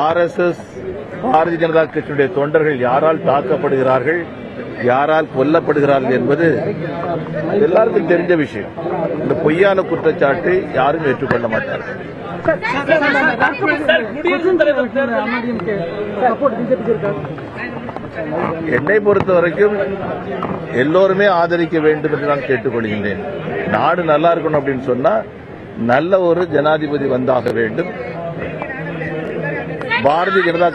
RSS Bharatiya Janata கட்சியுடைய தொண்டர்கள் யாரால் தாக்கப்படுகிறார்கள் யாரால் கொல்லப்படுகிறார்கள் என்பது எல்லாருக்கும் தெரிஞ்ச விஷயம். இந்த பொய்யான குற்றச்சாட்டை யாரும் ஏற்றுக்கொள்ள மாட்டார்கள். என்னை பொறுத்த வரைக்கும் எல்லோருமே ஆதரிக்க வேண்டும் என்று நான் கேட்டுக்கொள்கின்றேன். நாடு நல்லா இருக்கணும் அப்படின்னு சொன்னா நல்ல ஒரு ஜனாதிபதி வந்தாக வேண்டும். பாரதிய ஜனதா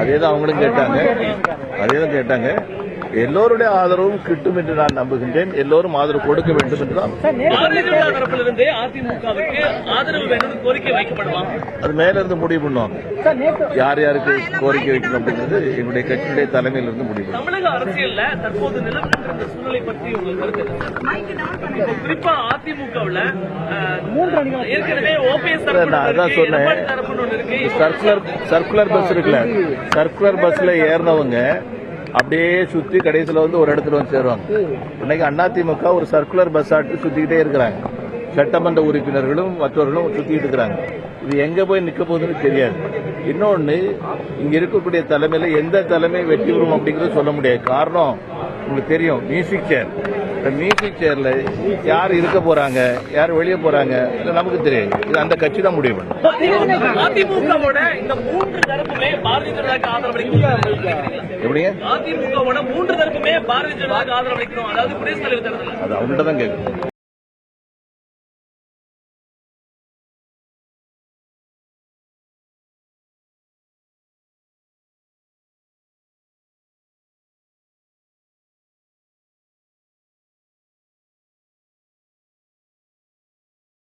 அதேதான் அவங்களும் கேட்டாங்க. அதேதான் கேட்டாங்க. எல்லோருடைய ஆதரவும் கிட்டும் என்று நான் நம்புகின்றேன். எல்லோரும் ஆதரவு கொடுக்க வேண்டும் என்றுதான் அது மேல இருந்து முடிவு பண்ணுவாங்க. யார் யாருக்கு கோரிக்கை வைக்கணும் அப்படிங்கிறது எங்களுடைய கட்சியுடைய தலைமையில் இருந்து முடிவு. தமிழக அரசியல்ல தற்போது சூழ்நிலை பற்றி உங்களுக்கு கருத்து குறிப்பா அதிமுகவுல ஏற்கனவே ஓபிஎஸ் அதான் சொன்னேன். சர்க்குலர் சர்க்குலர் பஸ் இருக்குல்ல. சர்க்குலர் பஸ்ல ஏறினவங்க அப்படியே சுத்தி கடைசியில வந்து ஒரு இடத்துல வந்து சேருவாங்க. இன்னைக்கு அதிமுக ஒரு சர்க்குலர் பஸ் ஆட்டு சுத்திக்கிட்டே இருக்கிறாங்க. சட்டமன்ற உறுப்பினர்களும் மற்றவர்களும் சுத்திட்டு இருக்கிறாங்க. இது எங்க போய் நிக்க போகுதுன்னு தெரியாது. இன்னொன்னு இங்க இருக்கக்கூடிய தலைமையில எந்த தலைமை வெற்றி பெறும் அப்படிங்கறது சொல்ல முடியாது. காரணம் உங்களுக்கு தெரியும் மியூசிக் சேர் மியூசிக் சேர்ல யார் இருக்க போறாங்க யார் வெளியே போறாங்க இது நமக்கு தெரியாது. இது அந்த கட்சி தான் முடிவு பண்ணும். அதிமுகவோட இந்த மூன்று தரப்புமே பாரதிய ஜனதாக்கு ஆதரவளிக்கணும். எப்படிங்க? அதிமுகவோட மூன்று தரப்புமே பாரதிய ஜனதாக்கு ஆதரவளிக்கணும். அதாவது குடியரசுத் தலைவர் தேர்தல் அது அவங்கள்ட்ட தான் கேட்கணும்